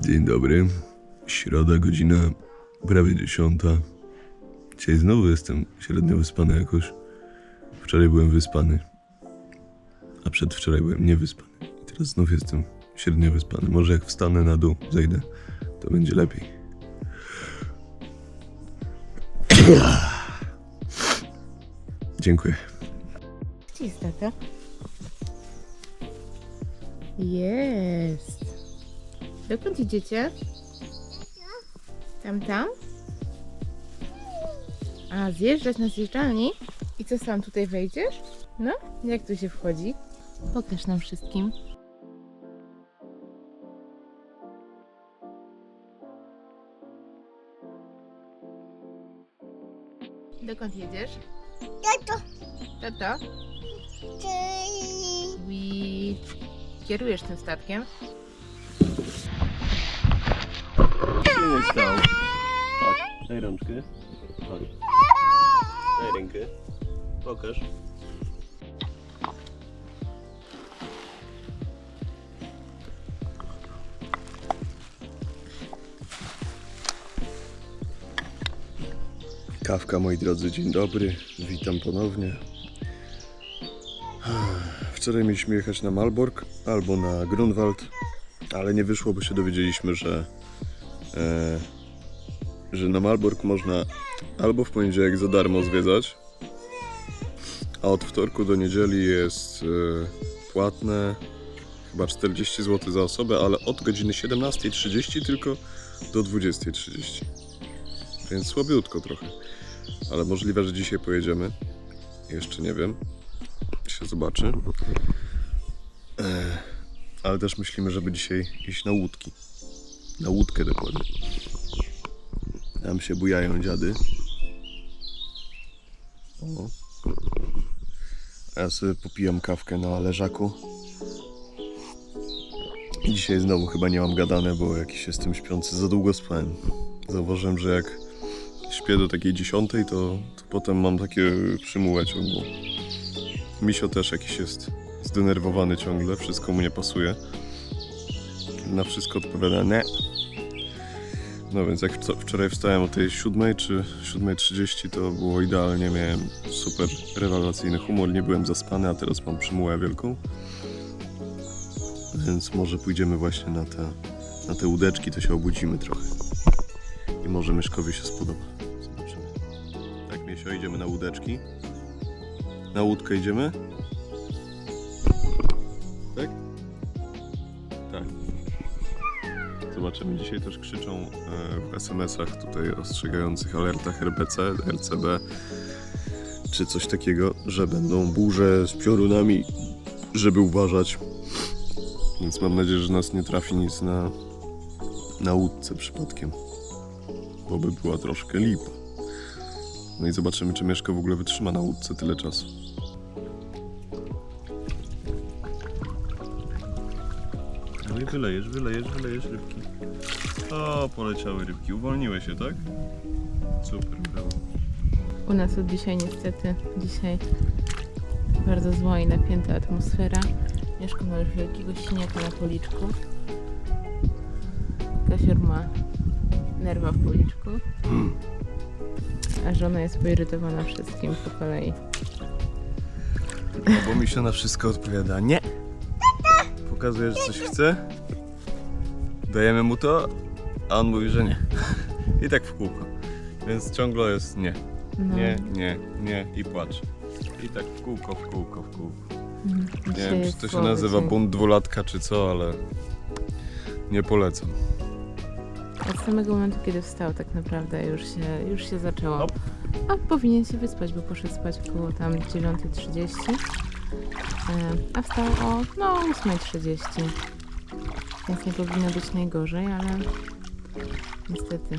Dzień dobry. Środa, godzina prawie dziesiąta. Dzisiaj znowu jestem średnio wyspany jakoś. Wczoraj byłem wyspany. A przedwczoraj byłem niewyspany. I teraz znów jestem średnio wyspany. Może jak wstanę na dół, zejdę, to będzie lepiej. Dziękuję. Gdzie jest tata? Jest. Dokąd idziecie? Tam, tam? A, zjeżdżać na zjeżdżalni? I co, sam tutaj wejdziesz? No, jak tu się wchodzi? Pokaż nam wszystkim. Dokąd jedziesz? Tato, Tato? kierujesz tym statkiem? Nie stało. Chodź, daj rączkę. Chodź. Daj rękę. Pokaż. Kawka, moi drodzy, dzień dobry. Witam ponownie. Wczoraj mieliśmy jechać na Malbork albo na Grunwald, ale nie wyszło, bo się dowiedzieliśmy, że że na Malbork można albo w poniedziałek za darmo zwiedzać, a od wtorku do niedzieli jest e, płatne chyba 40 zł za osobę, ale od godziny 17.30 tylko do 20.30. Więc słabiutko trochę. Ale możliwe, że dzisiaj pojedziemy. Jeszcze nie wiem. Się zobaczy. E, ale też myślimy, żeby dzisiaj iść na łódki. Na łódkę dokładnie. Tam się bujają dziady. O. Ja sobie popijam kawkę na leżaku. Dzisiaj znowu chyba nie mam gadane, bo jakiś jestem śpiący. Za długo spałem. Zauważyłem, że jak śpię do takiej dziesiątej, to, to potem mam takie przymułę ciągłą. Misio też jakiś jest zdenerwowany ciągle, wszystko mu nie pasuje. Na wszystko odpowiada nie. No więc jak wczoraj wstałem o tej 7 czy 7.30 to było idealnie, miałem super rewelacyjny humor, nie byłem zaspany, a teraz mam przymułę wielką. Więc może pójdziemy właśnie na te, na te łódeczki, to się obudzimy trochę. I może Myszkowi się spodoba. Zobaczymy. Tak, Miesio, idziemy na łódeczki. Na łódkę idziemy? Zobaczymy. Dzisiaj też krzyczą e, w SMS-ach tutaj ostrzegających alertach RBC, RCB czy coś takiego, że będą burze z piorunami, żeby uważać. Więc mam nadzieję, że nas nie trafi nic na, na łódce przypadkiem. Bo by była troszkę lipa. No i zobaczymy, czy Mieszko w ogóle wytrzyma na łódce tyle czasu. No i wylejesz, wylejesz, wylejesz rybki. O, poleciały rybki. Uwolniły się, tak? Super, brawo. U nas od dzisiaj niestety, dzisiaj bardzo zła i napięta atmosfera. Mieszko ma już wielkiego siniaka na policzku. Kasior ma nerwa w policzku. A żona jest poirytowana wszystkim po kolei. No bo mi się na wszystko odpowiada nie. Pokazuje, że coś chce. Dajemy mu to, a on mówi, że nie. I tak w kółko. Więc ciągle jest nie. No, Nie, nie, nie i płacz. I tak w kółko, w kółko, w kółko. mhm. Nie wiem, czy to się nazywa bunt dwulatka, czy co, ale nie polecam. Od samego momentu, kiedy wstał tak naprawdę już się, już się zaczęło. A powinien się wyspać, bo poszedł spać około tam 9.30. E, A wstał o no 8.30. Więc nie powinno być najgorzej, ale niestety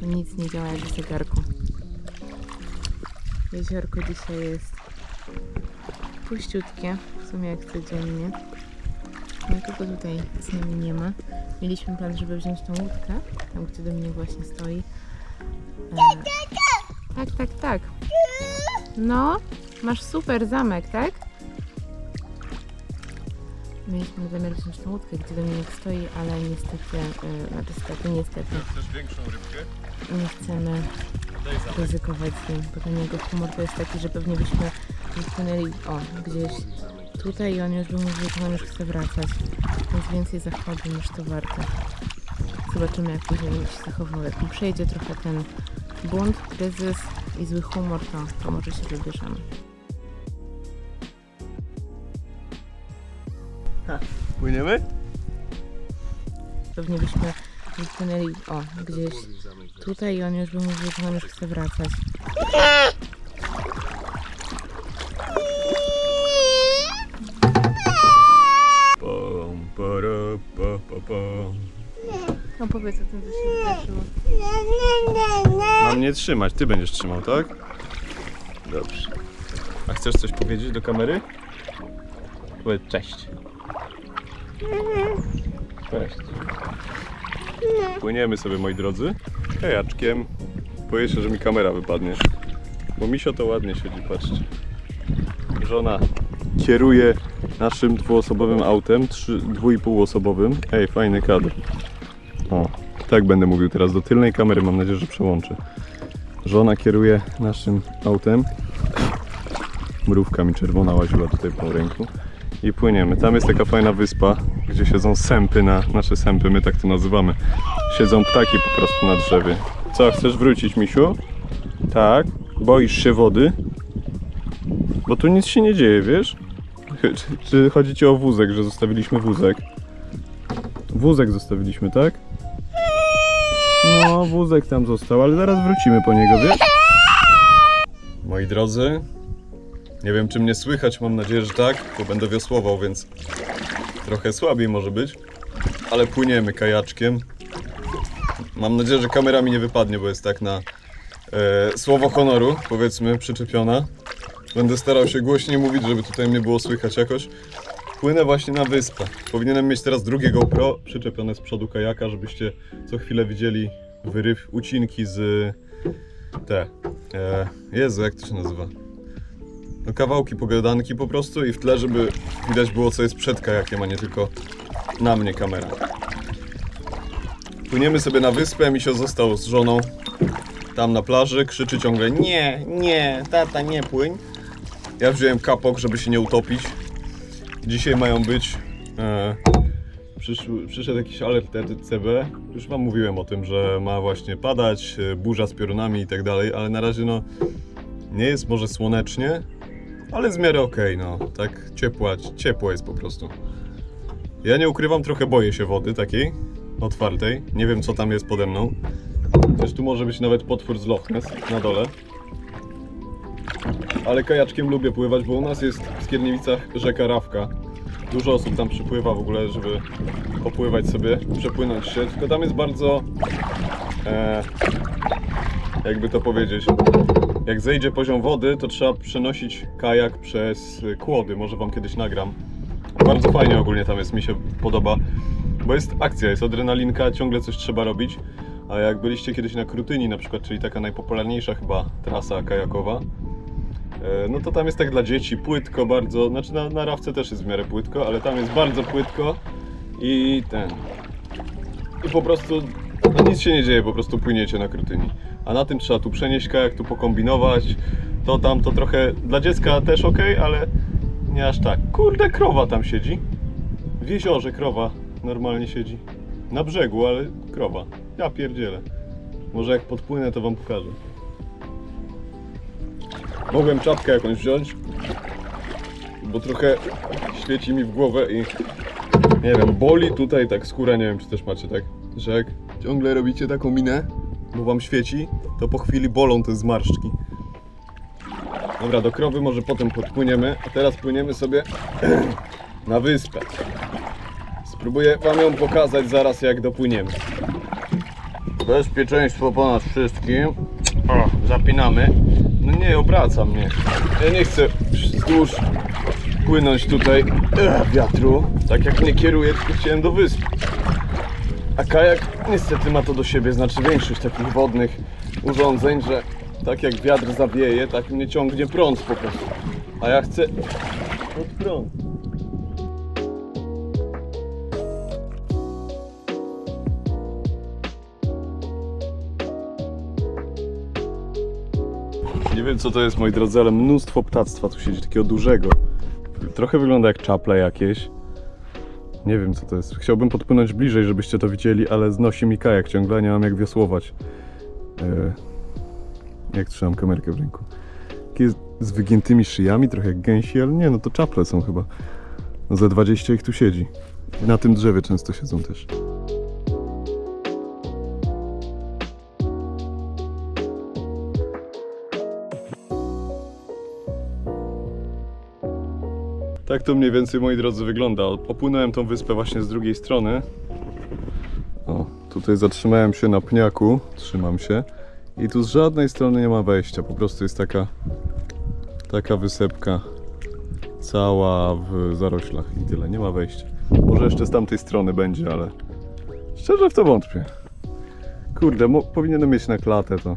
to nic nie działa jak w zegarku. Jeziorko dzisiaj jest puściutkie, w sumie jak codziennie. Nikogo tutaj z nami nie ma. Mieliśmy plan, żeby wziąć tą łódkę, tam gdzie Dominik właśnie stoi. E, tak, tak, tak. No, masz super zamek, tak? Mieliśmy zamiar wziąć tą łódkę, gdzie Dominik stoi, ale niestety, yy, znaczy stety, niestety, Chcesz większą rybkę? nie chcemy Daj ryzykować z nim, bo ten jego humor to jest taki, że pewnie byśmy wypłynęli, o, gdzieś tutaj i on już by mówił, że nam już chce wracać, więc więcej zachodu niż to warte. Zobaczymy, jak później będzie się zachował. Jak mu przejdzie trochę ten bunt, kryzys i zły humor, to, to może się wybierzemy. Płyniemy? Pewnie byśmy wypłynęli, o, gdzieś tutaj i on już by mówił, że nam już chce wracać. Pom, para, pa, pa. No powiedz o tym, co się wydarzyło. Mam nie trzymać, ty będziesz trzymał, tak? Dobrze. A chcesz coś powiedzieć do kamery? Powiedz cześć. Cześć. Płyniemy sobie, moi drodzy, kajaczkiem. Boję się, że mi kamera wypadnie. Bo misio to ładnie siedzi, patrzcie. Żona kieruje naszym dwuosobowym autem, trzy, dwójpółosobowym. Ej, fajny kadr. O, tak będę mówił teraz do tylnej kamery, mam nadzieję, że przełączę. Żona kieruje naszym autem. Mrówka mi czerwona łaziła tutaj po ręku. I płyniemy. Tam jest taka fajna wyspa, gdzie siedzą sępy na nasze sępy, my tak to nazywamy. Siedzą ptaki po prostu na drzewie. Co, chcesz wrócić, misiu? Tak. Boisz się wody? Bo tu nic się nie dzieje, wiesz? Czy, czy chodzi ci o wózek, że zostawiliśmy wózek? Wózek zostawiliśmy, tak? No, wózek tam został, ale zaraz wrócimy po niego, wiesz? Moi drodzy, nie wiem czy mnie słychać, mam nadzieję, że tak, bo będę wiosłował, więc trochę słabiej może być, ale płyniemy kajaczkiem. Mam nadzieję, że kamera mi nie wypadnie, bo jest tak na e, słowo honoru, powiedzmy, przyczepiona. Będę starał się głośniej mówić, żeby tutaj mnie było słychać jakoś. Płynę właśnie na wyspę. Powinienem mieć teraz drugie GoPro przyczepione z przodu kajaka, żebyście co chwilę widzieli wyryw, ucinki z te. E, Jezu, jak to się nazywa? No kawałki pogadanki po prostu i w tle, żeby widać było co jest przed kajakiem, a nie tylko na mnie kamera. Płyniemy sobie na wyspę, Misio został z żoną tam na plaży, krzyczy ciągle nie, nie, tata nie płyń. Ja wziąłem kapok, żeby się nie utopić. Dzisiaj mają być. E, przyszły, przyszedł jakiś alert RCB. Już Wam mówiłem o tym, że ma właśnie padać, e, burza z piorunami i tak dalej, ale na razie no nie jest może słonecznie, ale z miarę okej, no. Tak ciepła, ciepło jest po prostu. Ja nie ukrywam, trochę boję się wody takiej, otwartej. Nie wiem co tam jest pode mną. Też tu może być nawet potwór z Loch Ness na dole. Ale kajaczkiem lubię pływać, bo u nas jest w Skierniewicach rzeka Rawka. Dużo osób tam przypływa w ogóle, żeby popływać sobie, przepłynąć się. Tylko tam jest bardzo, e, jakby to powiedzieć, jak zejdzie poziom wody, to trzeba przenosić kajak przez kłody. Może wam kiedyś nagram. Bardzo fajnie ogólnie tam jest, mi się podoba. Bo jest akcja, jest adrenalinka, ciągle coś trzeba robić. A jak byliście kiedyś na Krutyni na przykład, czyli taka najpopularniejsza chyba trasa kajakowa, E, No to tam jest tak dla dzieci, płytko bardzo, znaczy na, na rawce też jest w miarę płytko, ale tam jest bardzo płytko i ten. I po prostu nic się nie dzieje, po prostu płyniecie na Krutyni. A na tym trzeba tu przenieść kajak, tu pokombinować, to tam, to trochę dla dziecka też ok, ale nie aż tak. Kurde, krowa tam siedzi. W jeziorze krowa normalnie siedzi. Na brzegu, ale krowa. Ja pierdzielę. Może jak podpłynę, to wam pokażę. Mogłem czapkę jakąś wziąć, bo trochę świeci mi w głowę i nie wiem, boli tutaj tak skóra, nie wiem czy też macie tak, że jak ciągle robicie taką minę, bo wam świeci, to po chwili bolą te zmarszczki. Dobra, do krowy może potem podpłyniemy, a teraz płyniemy sobie na wyspę. Spróbuję wam ją pokazać zaraz jak dopłyniemy. Bezpieczeństwo ponad wszystkim. O, zapinamy. No nie, obraca mnie. Ja nie chcę wzdłuż płynąć tutaj wiatru, tak jak mnie kieruje, tylko chciałem do wysp. A kajak niestety ma to do siebie, znaczy większość takich wodnych urządzeń, że tak jak wiatr zawieje, tak mnie ciągnie prąd po prostu. A ja chcę od prąd. Nie wiem co to jest moi drodzy, ale mnóstwo ptactwa tu siedzi, takiego dużego. Trochę wygląda jak czaple jakieś. Nie wiem co to jest. Chciałbym podpłynąć bliżej, żebyście to widzieli, ale znosi mi kajak ciągle, nie mam jak wiosłować. E, jak trzymam kamerkę w ręku. Takie z wygiętymi szyjami, trochę jak gęsi, ale nie, no to czaple są chyba. No ze 20 ich tu siedzi. Na tym drzewie często siedzą też. Tak to mniej więcej, moi drodzy, wygląda. Opłynąłem tą wyspę właśnie z drugiej strony. O, tutaj zatrzymałem się na pniaku, trzymam się. I tu z żadnej strony nie ma wejścia, po prostu jest taka taka wysepka cała w zaroślach i tyle, nie ma wejścia. Może jeszcze z tamtej strony będzie, ale szczerze w to wątpię. Kurde, powinienem mieć na klatę to.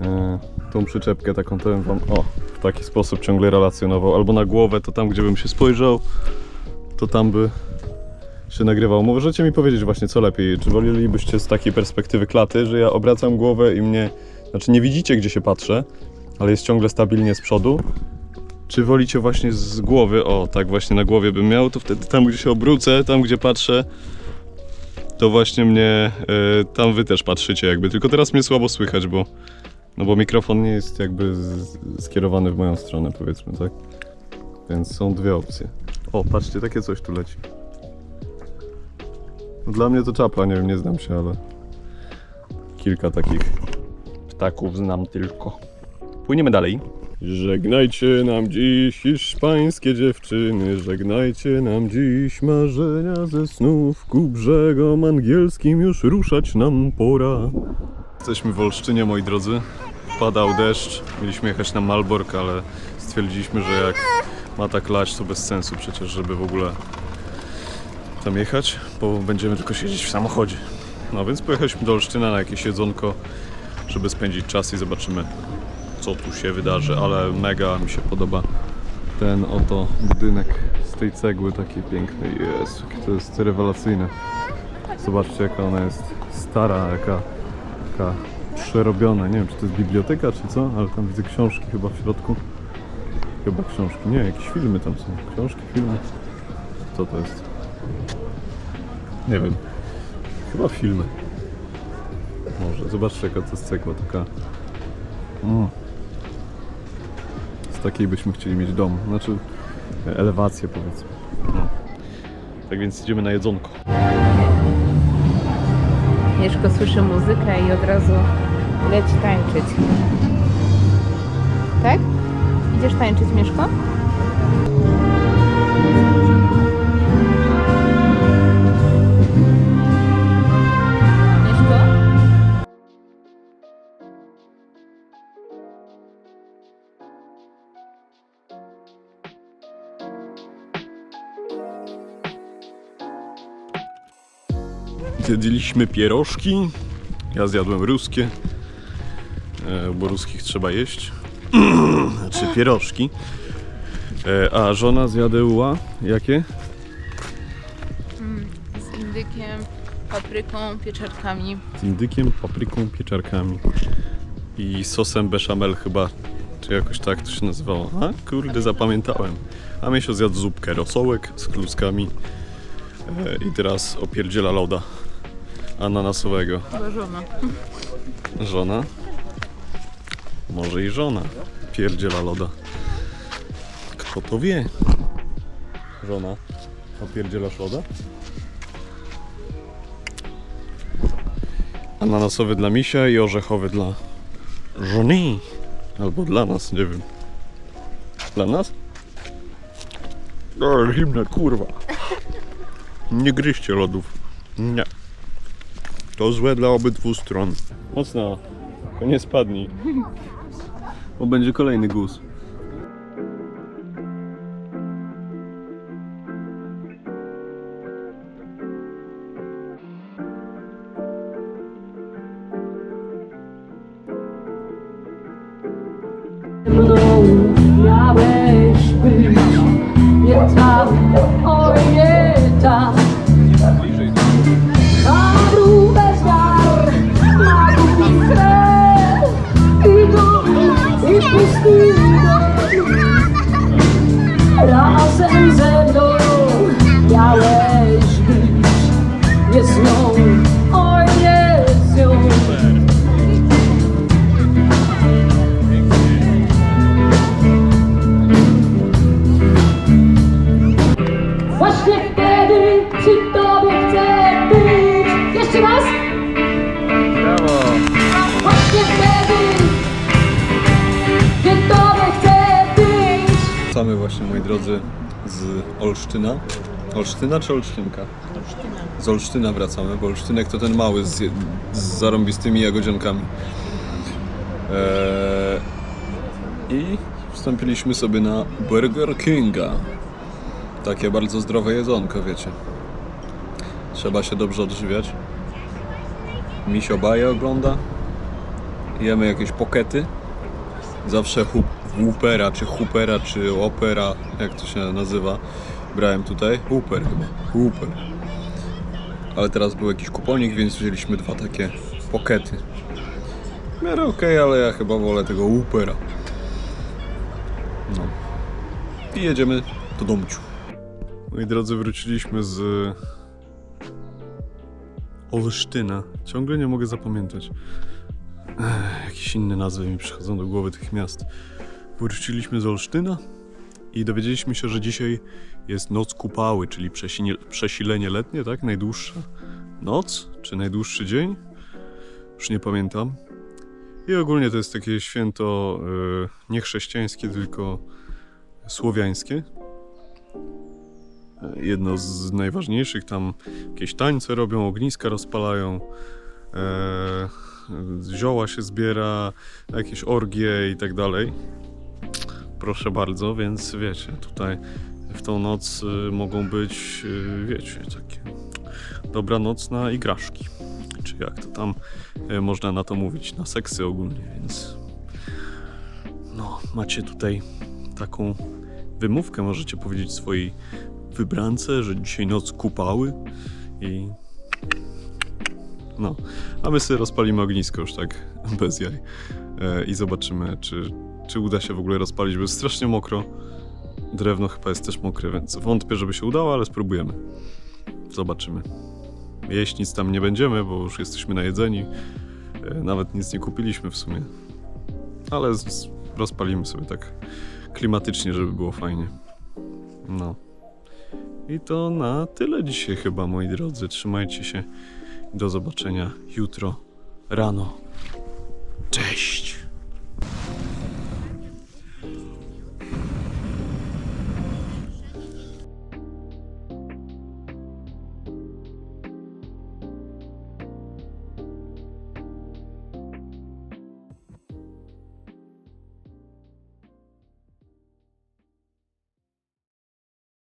E, tą przyczepkę taką to wam, o, w taki sposób ciągle relacjonował. Albo na głowę, to tam gdzie bym się spojrzał, to tam by się nagrywał. Możecie mi powiedzieć właśnie co lepiej, czy wolelibyście z takiej perspektywy klaty, że ja obracam głowę i mnie, znaczy nie widzicie gdzie się patrzę, ale jest ciągle stabilnie z przodu, czy wolicie właśnie z głowy, o tak właśnie na głowie bym miał, to wtedy tam gdzie się obrócę, tam gdzie patrzę, to właśnie mnie, y, tam wy też patrzycie jakby, tylko teraz mnie słabo słychać, bo no bo mikrofon nie jest jakby skierowany w moją stronę powiedzmy, tak? Więc są dwie opcje. O, patrzcie, takie coś tu leci. No Dla mnie to czapla, nie wiem, nie znam się, ale kilka takich ptaków znam tylko. Płyniemy dalej. Żegnajcie nam dziś hiszpańskie dziewczyny, żegnajcie nam dziś marzenia ze snów ku brzegom angielskim już ruszać nam pora. Jesteśmy w Olsztynie, moi drodzy. Padał deszcz, mieliśmy jechać na Malbork, ale stwierdziliśmy, że jak ma tak lać, to bez sensu przecież, żeby w ogóle tam jechać, bo będziemy tylko siedzieć w samochodzie. No więc pojechaliśmy do Olsztyna na jakieś jedzonko, żeby spędzić czas i zobaczymy, co tu się wydarzy, ale mega mi się podoba ten oto budynek z tej cegły takiej pięknej. Jest, to jest rewelacyjne. Zobaczcie, jaka ona jest stara, jaka, jaka przerobiona. Nie wiem, czy to jest biblioteka, czy co, ale tam widzę książki chyba w środku. Chyba książki. Nie, jakieś filmy tam są. Książki, filmy. Co to jest? Nie wiem. Chyba filmy. Może. Zobaczcie, jaka to jest cegła taka. Z takiej byśmy chcieli mieć dom. Znaczy e, elewację powiedzmy. No. Tak więc idziemy na jedzonko. Mieszko słyszy muzykę i od razu leci tańczyć. Tak? Idziesz tańczyć, Mieszko? Zjedliśmy pierożki. Ja zjadłem ruskie, e, bo ruskich trzeba jeść. znaczy pierożki. E, A żona zjadła jakie? Z indykiem, papryką, pieczarkami. Z indykiem, papryką, pieczarkami i sosem bechamel chyba, czy jakoś tak to się nazywało. A kurde, zapamiętałem. A Miesio zjadł zupkę, rosołek z kluskami e, i teraz opierdziela loda ananasowego. Chyba żona. Żona? Może i żona pierdziela loda. Kto to wie? Żona opierdzielasz loda? Ananasowy dla misia i orzechowy dla żony. Albo dla nas, nie wiem. Dla nas? O, zimne, kurwa. Nie gryźcie lodów. Nie. To złe dla obydwu stron. Mocno. To nie spadnij. Bo będzie kolejny guz. Drodzy, z Olsztyna. Olsztyna czy Olsztynka? Z Olsztyna wracamy, bo Olsztynek to ten mały z, z zarąbistymi jagodziankami. Eee, I wstąpiliśmy sobie na Burger Kinga. Takie bardzo zdrowe jedzonko, wiecie. Trzeba się dobrze odżywiać. Misio Baje ogląda. Jemy jakieś pokety. Zawsze hu- Hoopera, czy Hoopera, czy Opera, jak to się nazywa, brałem tutaj. Hooper chyba, Hooper. Ale teraz był jakiś kuponik, więc wzięliśmy dwa takie pokety. W miarę okej, ale ja chyba wolę tego Hoopera. No. I jedziemy do domciu. Moi drodzy, wróciliśmy z Olsztyna. Ciągle nie mogę zapamiętać. Ech, jakieś inne nazwy mi przychodzą do głowy tych miast. Wróciliśmy z Olsztyna i dowiedzieliśmy się, że dzisiaj jest noc kupały, czyli przesilenie letnie, tak? Najdłuższa noc, czy najdłuższy dzień? Już nie pamiętam. I ogólnie to jest takie święto y, nie chrześcijańskie, tylko słowiańskie. E, Jedno z najważniejszych, tam jakieś tańce robią, ogniska rozpalają. E, zioła się zbiera, jakieś orgie i tak dalej. Proszę bardzo, więc wiecie, tutaj w tą noc y, mogą być, y, wiecie, takie dobra noc na igraszki. Czy jak to tam y, można na to mówić, na seksy ogólnie, więc no, macie tutaj taką wymówkę, możecie powiedzieć swojej wybrance, że dzisiaj noc kupały i no, a my sobie rozpalimy ognisko już tak bez jaj i zobaczymy, czy, czy uda się w ogóle rozpalić, bo jest strasznie mokro. Drewno chyba jest też mokre, więc wątpię, żeby się udało, ale spróbujemy. Zobaczymy. Jeść nic tam nie będziemy, bo już jesteśmy najedzeni. E, nawet nic nie kupiliśmy w sumie. Ale rozpalimy sobie tak klimatycznie, żeby było fajnie. No. I to na tyle dzisiaj chyba, moi drodzy. Trzymajcie się. Do zobaczenia jutro rano. Cześć!